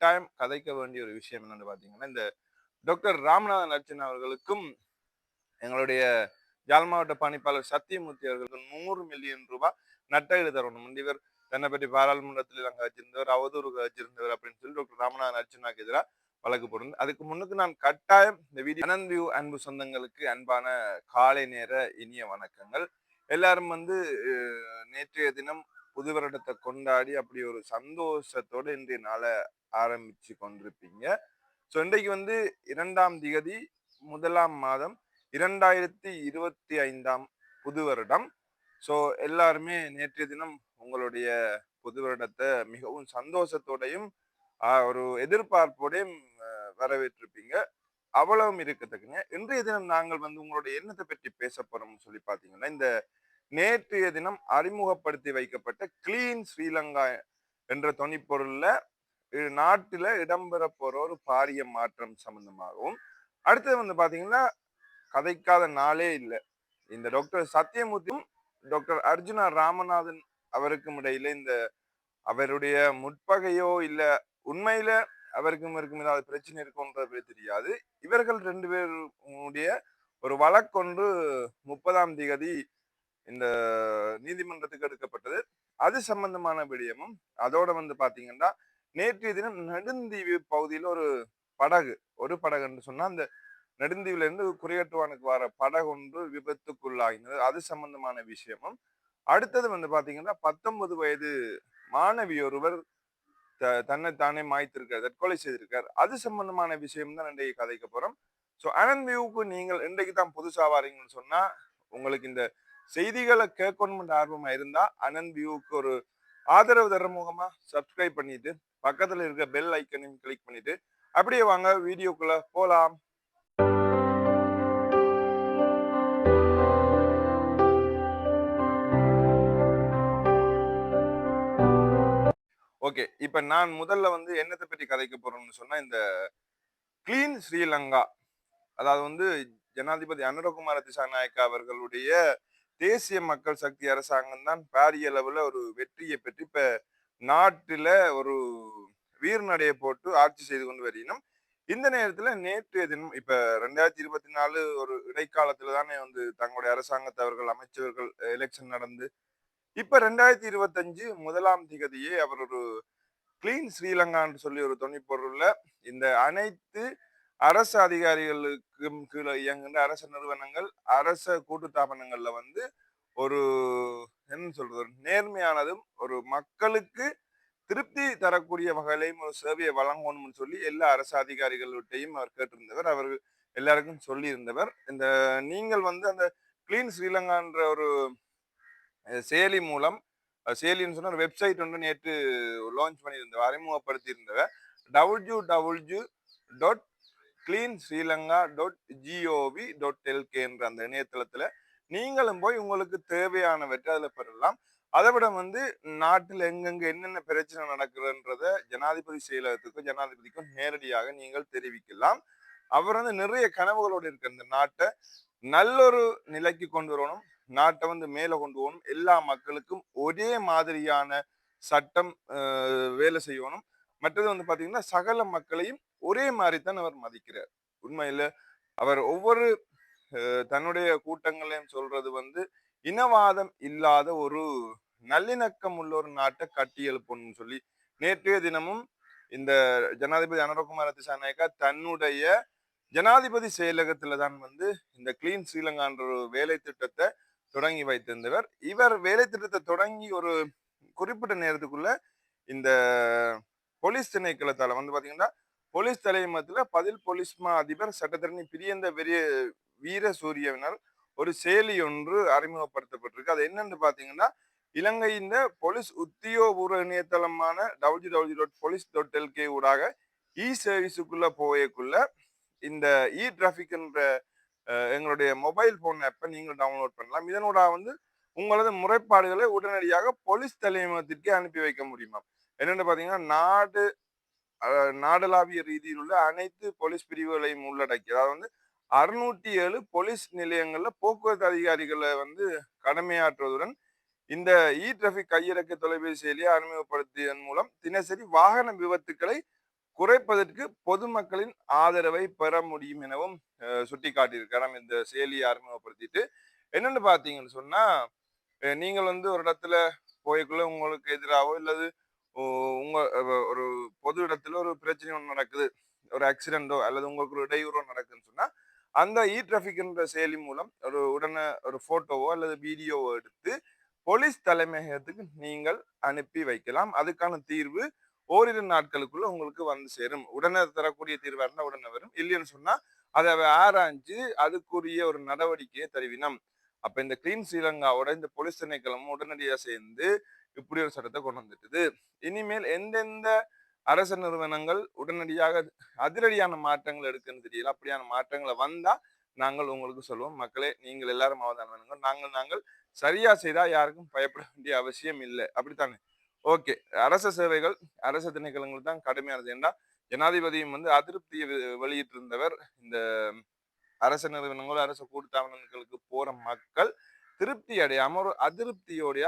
கட்டாயம் கதைக்க வேண்டிய ஒரு விஷயம் என்னன்னு பார்த்தீங்கன்னா இந்த டாக்டர் ராமநாதன் அர்ச்சன் அவர்களுக்கும் எங்களுடைய யாழ் மாவட்ட பணிப்பாளர் சத்தியமூர்த்தி அவர்களுக்கு நூறு மில்லியன் ரூபாய் நட்டஈடு தரணும். இவர் தன்னை பற்றி பாராளுமன்றத்தில் அங்கே வச்சிருந்தவர் அவதூறு வச்சிருந்தவர் அப்படின்னு சொல்லி டாக்டர் ராமநாதன் அர்ச்சனாக்கு எதிராக வழக்கு போடுறது அதுக்கு முன்னுக்கு நான் கட்டாயம் இந்த வீடியோ அனந்த் வியூ அன்பு சொந்தங்களுக்கு அன்பான காலை நேர இனிய வணக்கங்கள். எல்லாரும் வந்து நேற்றைய தினம் புது வருடத்தை கொண்டாடி அப்படி ஒரு சந்தோஷத்தோடு இன்றைய நாளை ஆரம்பிச்சு கொண்டிருப்பீங்க. ஸோ இன்றைக்கு வந்து இரண்டாம் திகதி முதலாம் மாதம் இரண்டாயிரத்தி இருபத்தி ஐந்தாம் புது வருடம். ஸோ எல்லாருமே நேற்றைய தினம் உங்களுடைய புது வருடத்தை மிகவும் சந்தோஷத்தோடையும் ஒரு எதிர்பார்ப்போடையும் வரவேற்றிருப்பீங்க. அவ்வளவும் இருக்கத்தக்குங்க இன்றைய தினம் நாங்கள் வந்து உங்களுடைய எண்ணத்தை பற்றி பேச போறோம்னு சொல்லி பார்த்தீங்கன்னா இந்த நேற்றைய தினம் அறிமுகப்படுத்தி வைக்கப்பட்ட கிளீன் ஸ்ரீலங்கா என்ற தொனிப்பொருள்ல நாட்டில் இடம்பெற போற ஒரு பாரிய மாற்றம் சம்பந்தமாகவும் அடுத்தது வந்து பாத்தீங்கன்னா கதைக்காத நாளே இல்லை. இந்த டாக்டர் சத்யமூர்த்தியும் டாக்டர் அர்ஜுனா ராமநாதன் அவருக்கும் இடையில இந்த அவருடைய முற்பகையோ இல்ல உண்மையில அவருக்கும் இருக்கும் ஏதாவது பிரச்சனை இருக்கும்ன்றது தெரியாது. இவர்கள் ரெண்டு பேருடைய ஒரு வழக்கொன்று முப்பதாம் திகதி இந்த நீதிமன்றத்துக்கு எடுக்கப்பட்டது. அது சம்பந்தமான விடயமும் அதோட வந்து பாத்தீங்கன்னா நேற்றைய தினம் நெடுந்தீவு பகுதியில் ஒரு படகு ஒரு படகுன்னு சொன்னா அந்த நெடுந்தீவுல இருந்து குறையட்டுவானுக்கு வர படகு ஒன்று விபத்துக்குள்ளாகினது. அது சம்பந்தமான விஷயமும். அடுத்தது வந்து பாத்தீங்கன்னா பத்தொன்பது வயது மாணவி ஒருவர் தன்னை தானே மாய்த்திருக்கார் தற்கொலை செய்திருக்கார். அது சம்பந்தமான விஷயம் தான் இன்றைக்கு கதைக்க போறோம். ஸோ அனந்த் வியூவுக்கு நீங்கள் இன்றைக்கு தான் புதுசா வாரீங்கன்னு சொன்னா உங்களுக்கு இந்த செய்திகளை கேட்கணும்னு ஆர்வமா இருந்தா அனந்த் வியூவுக்கு ஒரு ஆதரவு தர முகமா சப்ஸ்கிரைப் பண்ணிட்டு பக்கத்துல இருக்க பெல் ஐக்கனையும் கிளிக் பண்ணிட்டு அப்படியே வாங்க வீடியோக்குள்ள போலாம். ஓகே இப்ப நான் முதல்ல வந்து என்னத்தை பற்றி கதைக்க போறேன்னு சொன்னா இந்த கிளீன் ஸ்ரீலங்கா அதாவது வந்து ஜனாதிபதி அனுரகுமார திசாநாயக்கா அவர்களுடைய தேசிய மக்கள் சக்தி அரசாங்கம் தான் பாரிய அளவுல ஒரு வெற்றியை பெற்று இப்போ நாட்டில் ஒரு வீர்நடையை போட்டு ஆட்சி செய்து கொண்டு வரையினும் இந்த நேரத்தில் நேற்றைய தினம் இப்போ ரெண்டாயிரத்தி இருபத்தி நாலு ஒரு இடைக்காலத்தில் தானே வந்து தங்களுடைய அரசாங்கத்தை அவர்கள் அமைச்சர்கள் எலெக்ஷன் நடந்து இப்போ ரெண்டாயிரத்தி இருபத்தஞ்சு முதலாம் திகதியே அவர் ஒரு கிளீன் ஸ்ரீலங்கான்னு சொல்லி ஒரு துணிப்பொருள்ல இந்த அனைத்து அரசு அதிகாரிகளுக்கும் கீழே இயங்குகின்ற அரசு நிறுவனங்கள் அரச கூட்டுத்தாபனங்கள்ல வந்து ஒரு என்ன சொல்றது நேர்மையானதும் ஒரு மக்களுக்கு திருப்தி தரக்கூடிய வகையிலையும் ஒரு சேவையை வழங்கணும்னு சொல்லி எல்லா அரசு அதிகாரிகள்கிட்டையும் அவர் கேட்டிருந்தவர். அவர்கள் எல்லாருக்கும் சொல்லியிருந்தவர். இந்த நீங்கள் வந்து அந்த கிளீன் ஸ்ரீலங்கான்ற ஒரு செயலி மூலம் செயலின்னு சொன்ன ஒரு வெப்சைட் ஒன்று நேற்று லான்ச் பண்ணியிருந்தவர் அறிமுகப்படுத்தியிருந்தவர். W W dot clean Sri Lanka dot G O V dot எல்கேன்ற அந்த இணையதளத்தில் நீங்களும் போய் உங்களுக்கு தேவையானவற்றை அதில் பெறலாம். அதை விட வந்து நாட்டில் எங்கெங்க என்னென்ன பிரச்சனை நடக்குதுன்றத ஜனாதிபதி செயலகத்துக்கும் ஜனாதிபதிக்கும் நேரடியாக நீங்கள் தெரிவிக்கலாம். அவர் வந்து நிறைய கனவுகளோடு இருக்க இந்த நாட்டை நல்லொரு நிலைக்கு கொண்டு வரணும் நாட்டை வந்து மேலே கொண்டு போகணும் எல்லா மக்களுக்கும் ஒரே மாதிரியான சட்டம் வேலை செய்யணும். மற்றது வந்து பார்த்தீங்கன்னா சகல மக்களையும் ஒரே மாதிரி தான் அவர் மதிக்கிறார். உண்மையில அவர் ஒவ்வொரு தன்னுடைய கூட்டங்களையும் சொல்றது வந்து இனவாதம் இல்லாத ஒரு நல்லிணக்கம் உள்ள ஒரு நாட்டை கட்டி எழுப்பணும்னு சொல்லி நேற்றைய தினமும் இந்த ஜனாதிபதி அனுரகுமார திசாநாயக்கா தன்னுடைய ஜனாதிபதி செயலகத்துல தான் வந்து இந்த கிளீன் ஸ்ரீலங்கான்ற ஒரு வேலை திட்டத்தை தொடங்கி வைத்திருந்தவர். இவர் வேலை திட்டத்தை தொடங்கி ஒரு குறிப்பிட்ட நேரத்துக்குள்ள இந்த போலீஸ் திணைக்களத்தால வந்து பாத்தீங்கன்னா போலீஸ் தலைமத்தில் பதில் போலீஸ் மா அதிபர் சட்டத்தரணி பிரியந்த பெரிய வீர சூரியவினால் ஒரு செயலி ஒன்று அறிமுகப்படுத்தப்பட்டிருக்கு. அது என்னன்னு பார்த்தீங்கன்னா இலங்கையின் போலீஸ் உத்தியோகபூர்வ இணையதளமான W W dot police dot L K ஊடாக இ சர்வீஸுக்குள்ள போயக்குள்ள இந்த இ டிராஃபிக்ன்ற எங்களுடைய மொபைல் ஃபோன் ஆப்பை நீங்கள் டவுன்லோட் பண்ணலாம். இதனோட வந்து உங்களது முறைப்பாடுகளை உடனடியாக போலீஸ் தலைமையகத்திற்கே அனுப்பி வைக்க முடியுமா என்னென்னு பார்த்தீங்கன்னா நாடு நாடளாவிய ரீதியில் உள்ள அனைத்து போலீஸ் பிரிவுகளையும் உள்ளடக்கி அதாவது வந்து அறுநூற்றி ஏழு போலீஸ் நிலையங்களில் போக்குவரத்து அதிகாரிகளை வந்து கடமையாற்றுவதுடன் இந்த இ டிராபிக் கையிறக்க தொலைபேசி செயலியை அறிமுகப்படுத்தியதன் மூலம் தினசரி வாகன விபத்துக்களை குறைப்பதற்கு பொதுமக்களின் ஆதரவை பெற முடியும் எனவும் சுட்டிக்காட்டியிருக்கிறார். இந்த செயலியை அறிமுகப்படுத்திட்டு என்னென்னு பார்த்தீங்கன்னு சொன்னால் நீங்கள் வந்து ஒரு இடத்துல போய்க்குள்ள உங்களுக்கு எதிராகவோ இல்லது உங்க ஒரு பொது இடத்துல ஒரு பிரச்சனை ஒன்று நடக்குது. ஒரு ஆக்சிடென்ட்டோ அல்லது உங்களுக்கு ஒரு இடையூறோ நடக்குதுன்னு சொன்னா அந்த இ டிராஃபிக்ன்ற செயலி மூலம் ஒரு உடனே ஒரு போட்டோவோ அல்லது வீடியோவோ எடுத்து போலீஸ் தலைமையகத்துக்கு நீங்கள் அனுப்பி வைக்கலாம். அதுக்கான தீர்வு ஓரிரு நாட்களுக்குள்ள உங்களுக்கு வந்து சேரும். உடனே தரக்கூடிய தீர்வாக இருந்தால் உடனே வரும். இல்லைன்னு சொன்னா அதை ஆராய்ஞ்சு அதுக்குரிய ஒரு நடவடிக்கையை தருவினம். அப்ப இந்த கிளீன் ஸ்ரீலங்காவோட இந்த போலீஸ் திணைக்களமும் உடனடியாக சேர்ந்து இப்படி ஒரு சட்டத்தை கொண்டு வந்துட்டுது. இனிமேல் எந்தெந்த அரசு நிறுவனங்கள் உடனடியாக அதிரடியான மாற்றங்கள் எடுக்குன்னு தெரியல. அப்படியான மாற்றங்களை வந்தா நாங்கள் உங்களுக்கு சொல்லுவோம் மக்களே நீங்கள் எல்லாரும் அவதானம் நாங்கள் நாங்கள் சரியா செய்தா யாருக்கும் பயப்பட வேண்டிய அவசியம் இல்லை. அப்படித்தானே? ஓகே. அரச சேவைகள் அரசு திணைக்களங்கள் தான் கடுமையானது ஏன்னா ஜனாதிபதியும் வந்து அதிருப்தியை வெளியிட்டிருந்தவர் இந்த அரசு நிறுவனங்கள் அரசு கூட்டுத்தாபனங்களுக்கு போற மக்கள் திருப்தி அடையாம ஒரு அதிருப்தியோடைய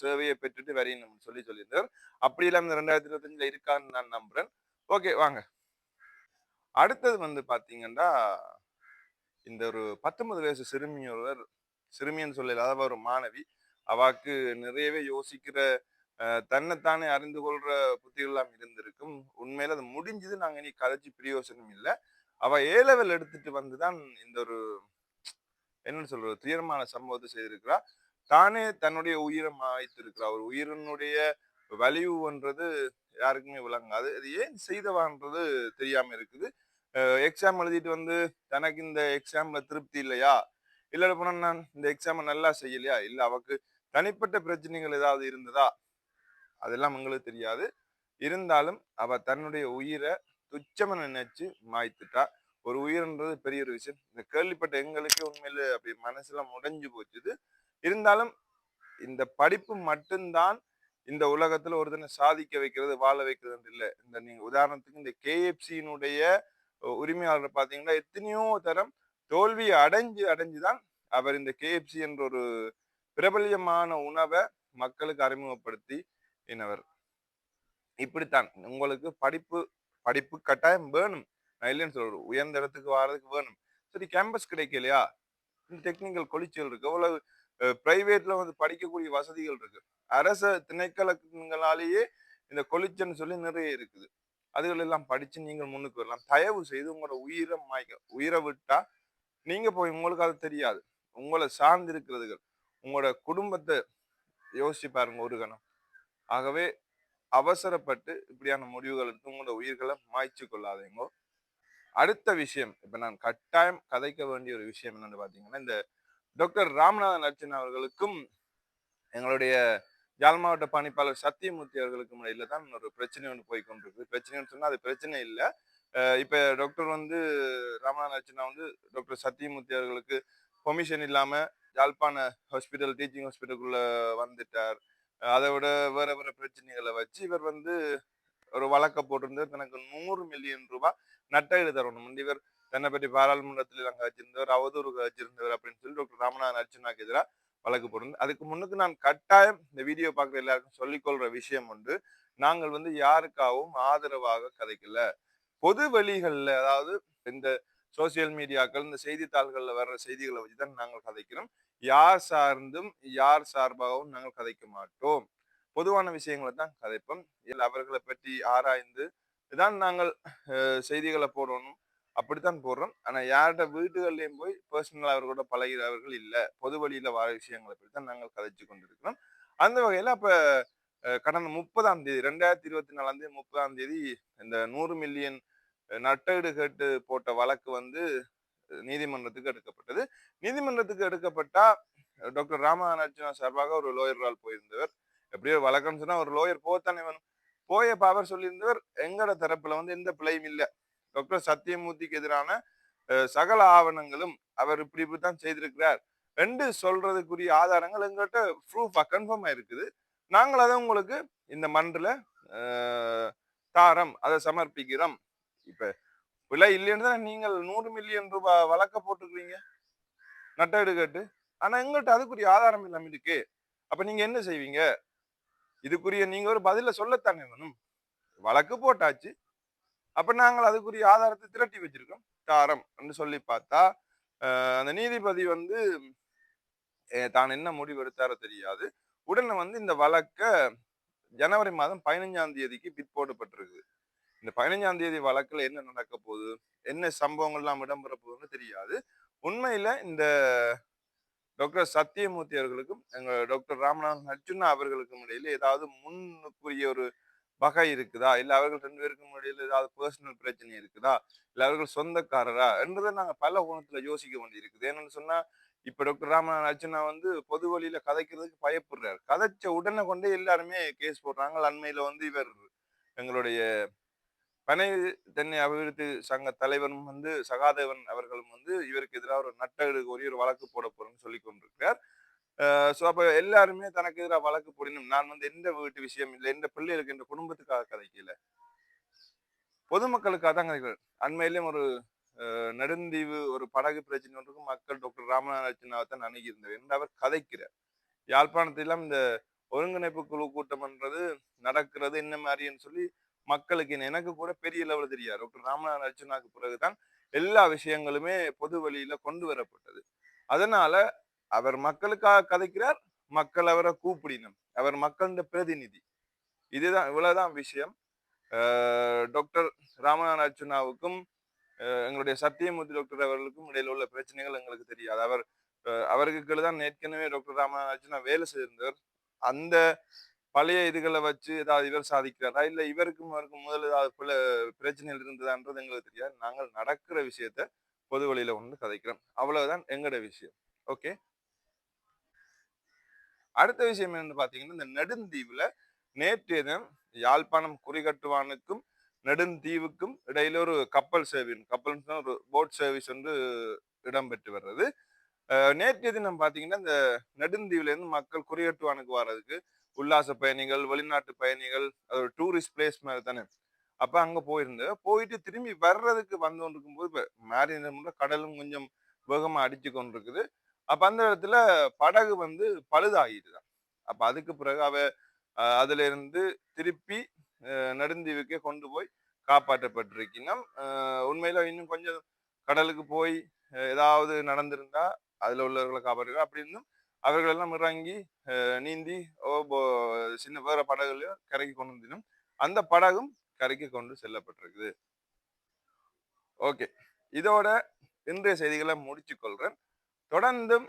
சேவையை பெற்றுட்டு வரையணும்னு சொல்லி சொல்லியிருந்தார். அப்படி இல்லாம இந்த ரெண்டாயிரத்தி இருபத்தஞ்சுல இருக்கான்னு நான் நம்புறேன். ஓகே வாங்க. அடுத்தது வந்து பாத்தீங்கன்னா இந்த ஒரு பத்தொன்பது வயசு சிறுமி ஒருவர் சிறுமின்னு சொல்லல அதாவது ஒரு மாணவி அவாக்கு நிறையவே யோசிக்கிற தன்னைத்தானே அறிந்து கொள்ற புத்திகள்லாம் இருந்திருக்கும். உண்மையில அது முடிஞ்சது நாங்க இனி கதைச்சு பிரியோசனம் இல்லை. அவ ஏ லெவல் எடுத்துட்டு வந்துதான் இந்த ஒரு என்னன்னு சொல்றது? துயரமான சம்பவத்தை செய்திருக்கிறார். தானே தன்னுடைய உயிரை மாய்த்திருக்கிறார். ஒரு உயிரினுடைய வலிவுன்றது யாருக்குமே விளங்காது. அது ஏன் செய்தவான்றது தெரியாம இருக்குது. எக்ஸாம் எழுதிட்டு வந்து தனக்கு இந்த எக்ஸாம்ல திருப்தி இல்லையா? இல்லை போனா நான் இந்த எக்ஸாமை நல்லா செய்யலையா? இல்லை அவக்கு தனிப்பட்ட பிரச்சனைகள் ஏதாவது இருந்ததா? அதெல்லாம் எங்களுக்கு தெரியாது. இருந்தாலும் அவ தன்னுடைய உயிரை துச்சம நினைச்சு மாய்த்துட்டா. ஒரு உயிர்ன்றது பெரிய ஒரு விஷயம். இந்த கேள்விப்பட்ட எங்களுக்கு உண்மையில அப்படி மனசுலாம் முடைஞ்சு போச்சுது. இருந்தாலும் இந்த படிப்பு மட்டும்தான் இந்த உலகத்துல ஒருத்தனை சாதிக்க வைக்கிறது வாழ வைக்கிறது இல்லை. இந்த நீங்க உதாரணத்துக்கு இந்த கேஎஃப்சியினுடைய உரிமையாளர் பாத்தீங்கன்னா எத்தனையோ தரம் தோல்வி அடைஞ்சு அடைஞ்சுதான் அவர் இந்த கேஎஃப்சி என்ற ஒரு பிரபல்யமான உணவை மக்களுக்கு அறிமுகப்படுத்தி என்னவர் இப்படித்தான். உங்களுக்கு படிப்பு படிப்பு கட்டாயம் வேணும். நான் இல்லைன்னு சொல்றேன் உயர்ந்த இடத்துக்கு வர்றதுக்கு வேணும். சரி கேம்பஸ் கிடைக்கலையா? டெக்னிக்கல் கொலிச்சல் இருக்கு. அவ்வளவு பிரைவேட்ல வந்து படிக்கக்கூடிய வசதிகள் இருக்கு. அரச திணைக்களங்களாலேயே இந்த கொலிச்சன்னு சொல்லி நிறைய இருக்குது. அதுகள் எல்லாம் படிச்சு நீங்கள் முன்னுக்கு வரலாம். தயவு செய்து உங்களோட உயிரை மாய்க்க உயிரை விட்டா நீங்க போய் உங்களுக்கு அது தெரியாது. உங்களை சார்ந்து இருக்கிறதுகள் உங்களோட குடும்பத்தை யோசிச்சு பாருங்க ஒரு கணம். ஆகவே அவசரப்பட்டு இப்படியான முடிவுகள் எடுத்து உங்களோட உயிர்களை மாய்ச்சி கொள்ளாதீங்க. அடுத்த விஷயம் இப்ப நான் கட்டாயம் கதைக்க வேண்டிய ஒரு விஷயம் என்னன்னு பாத்தீங்கன்னா இந்த டாக்டர் ராமநாதன் அர்ச்சன் அவர்களுக்கும் எங்களுடைய யாழ் மாவட்ட பணிப்பாளர் சத்தியமூர்த்தி அவர்களுக்கும் இடையில தான் ஒரு பிரச்சனை ஒன்று போய் கொண்டிருக்கு பிரச்சனைன்னு சொன்னா அது பிரச்சனை இல்லை. இப்ப டாக்டர் வந்து ராமநாதன் அர்ச்சனா வந்து டாக்டர் சத்தியமூர்த்தி அவர்களுக்கு பொமிஷன் இல்லாம யாழ்ப்பாண ஹாஸ்பிட்டல் டீச்சிங் ஹாஸ்பிட்டலுக்குள்ள வந்துட்டார். அதை விட வேற வேற பிரச்சனைகளை வச்சு இவர் வந்து ஒரு வழக்க போட்டிருந்தவர் தனக்கு நூறு மில்லியன் ரூபாய் நட்டஈடு தரணும். இவர் தன்னை பற்றி பாராளுமன்றத்தில் அங்கே வச்சிருந்தவர் அவதூறு வச்சிருந்தவர் அப்படின்னு சொல்லி டாக்டர் ராமநாதன் அர்ச்சனாக்கு எதிராக வழக்கு போட்டிருந்தது. அதுக்கு முன்னுக்கு நான் கட்டாயம் இந்த வீடியோ பார்க்குற எல்லாருக்கும் சொல்லிக்கொள்ற விஷயம் உண்டு. நாங்கள் வந்து யாருக்காகவும் ஆதரவாக கதைக்கல. பொது வழிகளில் அதாவது இந்த சோசியல் மீடியாக்கள் இந்த செய்தித்தாள்களில் வர்ற செய்திகளை வச்சு தான் நாங்கள் கதைக்கிறோம். யார் சார்ந்தும் யார் சார்பாகவும் நாங்கள் கதைக்க மாட்டோம். பொதுவான விஷயங்களை தான் கதைப்போம். இதில் அவர்களை பற்றி ஆராய்ந்து இதான் நாங்கள் செய்திகளை போடணும் அப்படித்தான் போடுறோம். ஆனால் யார்கிட்ட வீடுகள்லையும் போய் பர்சனல் அவர்களோட பழகிறவர்கள் இல்லை. பொது வழியில் வர விஷயங்களை பற்றி தான் நாங்கள் கதைச்சு கொண்டிருக்கிறோம். அந்த வகையில் அப்போ கடந்த முப்பதாம் தேதி ரெண்டாயிரத்தி இருபத்தி நாலாம் தேதி முப்பதாம் தேதி இந்த நூறு மில்லியன் நட்டஈடு கேட்டு போட்ட வழக்கு வந்து நீதிமன்றத்துக்கு எடுக்கப்பட்டது. நீதிமன்றத்துக்கு எடுக்கப்பட்டா டாக்டர் ராமநாதன் சார்பாக ஒரு லோயரால் போயிருந்தவர். எப்படியோ வழக்கம்னு சொன்னா ஒரு லோயர் போகத்தானே வேணும். போய பாவர் சொல்லியிருந்தவர் எங்களோட தரப்புல வந்து எந்த பிழையும் இல்லை. டாக்டர் சத்தியமூர்த்திக்கு எதிரான சகல ஆவணங்களும் அவர் இப்படி இப்படித்தான் செய்திருக்கிறார். ரெண்டு சொல்றதுக்குரிய ஆதாரங்கள் எங்கள்கிட்ட ப்ரூஃபாக கன்ஃபார்ம் ஆயிருக்குது. நாங்கள் அதை உங்களுக்கு இந்த மன்றில் தாரம் அதை சமர்ப்பிக்கிறோம். இப்போ விலை இல்லைன்னு தான் நீங்கள் நூறு மில்லியன் ரூபாய் வழக்க போட்டுக்கிறீங்க நட்ட கேட்டு ஆனால் எங்கள்கிட்ட அதுக்குரிய ஆதாரம் இல்லாமல் இருக்கு. அப்போ நீங்கள் என்ன செய்வீங்க? இதுக்குரிய நீங்க ஒரு பதில சொல்லத்தானே வேணும்? வழக்கு போட்டாச்சு. அப்ப நாங்கள் அதுக்குரிய ஆதாரத்தை திரட்டி வச்சிருக்கோம். தாரம் என்று சொல்லி பார்த்தா அந்த நீதிபதி வந்து தான் என்ன முடிவு எடுத்தாரோ தெரியாது. உடனே வந்து இந்த வழக்க ஜனவரி மாதம் பதினஞ்சாம் தேதிக்கு பிற்போடப்பட்டிருக்கு இந்த பதினஞ்சாம் தேதி வழக்குல என்ன நடக்க போகுது? என்ன சம்பவங்கள்லாம் இடம்பெற போகுதுன்னு தெரியாது. உண்மையில இந்த டாக்டர் சத்தியமூர்த்தி அவர்களுக்கும் எங்கள் டாக்டர் ராமநாதன் அர்ஜுனா அவர்களுக்கும் இடையில ஏதாவது முன்னுக்குரிய ஒரு வகை இருக்குதா? இல்லை அவர்கள் ரெண்டு பேருக்கும் இடையில ஏதாவது பர்சனல் பிரச்சனை இருக்குதா? இல்லை அவர்கள் சொந்தக்காரரா? என்றதை நாங்கள் பல கோணத்தில் யோசிக்க வேண்டியிருக்குது. என்னன்னு சொன்னால் இப்போ டாக்டர் ராமநாதன் அர்ஜுனா வந்து பொது வழியில் கதைக்கிறதுக்கு பயப்படுறார். கதைச்ச உடனே கொண்டே எல்லாருமே கேஸ் போடுறாங்க. அண்மையில் வந்து இவர் எங்களுடைய பனை தென்னை அபிவிருத்தி சங்க தலைவரும் வந்து சகாதேவன் அவர்களும் வந்து இவருக்கு எதிராக ஒரு நட்டகடு கோரி ஒரு வழக்கு போட போறேன்னு சொல்லி கொண்டிருக்கிறார். ஸோ அப்போ எல்லாருமே தனக்கு எதிராக வழக்கு போடணும் நான் வந்து எந்த வீட்டு விஷயம் இல்லை எந்த பிள்ளைகளுக்கு எந்த குடும்பத்துக்காக கதைக்கல. பொதுமக்களுக்காக தான் கதைக்கிறேன் அண்மையிலும் ஒரு அஹ், நெடுந்தீவு ஒரு படகு பிரச்சனை ஒன்றுக்கும் மக்கள் டாக்டர் ராமநாதனாவை தான் அணுகி என்று அவர் கதைக்கிறார். யாழ்ப்பாணத்திலாம் இந்த ஒருங்கிணைப்பு குழு கூட்டம்ன்றது நடக்கிறது என்ன மாதிரின்னு சொல்லி மக்களுக்கு எனக்கு கூட பெரிய லெவலில் தெரியாது. டாக்டர் ராமநாதன் அர்ச்சனாக்கு பிறகுதான் எல்லா விஷயங்களுமே பொது வழியில கொண்டு வரப்பட்டது. அதனால அவர் மக்களுக்காக கதைக்கிறார் மக்கள் அவரை கூப்பிடினும் அவர் மக்களின் பிரதிநிதி. இதுதான் இவ்வளவுதான் விஷயம். டாக்டர் ராமநாதன் அர்ச்சனாவுக்கும் அஹ் எங்களுடைய சத்தியமூர்த்தி டாக்டர் அவர்களுக்கும் இடையில உள்ள பிரச்சனைகள் எங்களுக்கு தெரியாது. அவர் அஹ் அவருக்கு தான் ஏற்கனவே டாக்டர் ராமநாதன் அர்ச்சனா வேலை செய்திருந்தவர். அந்த பழைய இதுகளை வச்சு ஏதாவது இவர் சாதிக்கிறாரா? இல்லை இவருக்கும் இவருக்கும் முதல் ஏதாவது பல பிரச்சனைகள் இருந்ததான்றது எங்களுக்கு தெரியாது. நாங்கள் நடக்கிற விஷயத்த பொது வழியில கொண்டு கதைக்கிறோம். அவ்வளவுதான் எங்களோட விஷயம். ஓகே? அடுத்த விஷயம் என்னன்னு பாத்தீங்கன்னா இந்த நெடுந்தீவுல நேற்றைய தினம் யாழ்ப்பாணம் குறிகட்டுவானுக்கும் நெடுந்தீவுக்கும் இடையில ஒரு கப்பல் சேவை கப்பல் ஒரு போட் சர்வீஸ் வந்து இடம்பெற்று வர்றது. அஹ் நேற்றைய தினம் பார்த்தீங்கன்னா இந்த நெடுந்தீவுல இருந்து மக்கள் குறிகட்டுவானுக்கு வர்றதுக்கு உல்லாச பயணிகள் வெளிநாட்டு பயணிகள் அது ஒரு டூரிஸ்ட் பிளேஸ் மாதிரி தானே. அப்போ அங்கே போயிருந்தேன் போயிட்டு திரும்பி வர்றதுக்கு வந்து கொண்டிருக்கும் போது இப்போ மேரி நேரம்ல கடலும் கொஞ்சம் வேகமா அடிச்சு கொண்டிருக்குது. அப்போ அந்த இடத்துல படகு வந்து பழுதாகிட்டுதான் அப்போ அதுக்கு பிறகு அவ அதுல இருந்து திருப்பி நடுந்தீவுக்கே நெடுந்தீவுக்கே கொண்டு போய் காப்பாற்றப்பட்டிருக்கணும் உண்மையில் உண்மையில இன்னும் கொஞ்சம் கடலுக்கு போய் ஏதாவது நடந்திருந்தா அதில் உள்ளவர்களை காப்பாற்றுக்க அப்படி இருந்தும் அவர்கள் எல்லாம் இறங்கி நீந்தி சின்ன வேற படகுலையோ கரைக்கு கொண்டு வந்தினும் அந்த படகும் கரைக்கு கொண்டு செல்லப்பட்டிருக்குது. ஓகே. இதோட இன்றைய செய்திகளை முடிச்சு கொள்றேன். தொடர்ந்தும்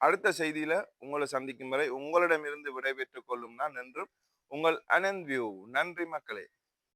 அடுத்த செய்தியில உங்களை சந்திக்கும் வரை உங்களிடமிருந்து விடைபெற்றுக் கொள்ளும் நான் என்றும் உங்கள் அனந்த் வியூ நன்றி மக்களே.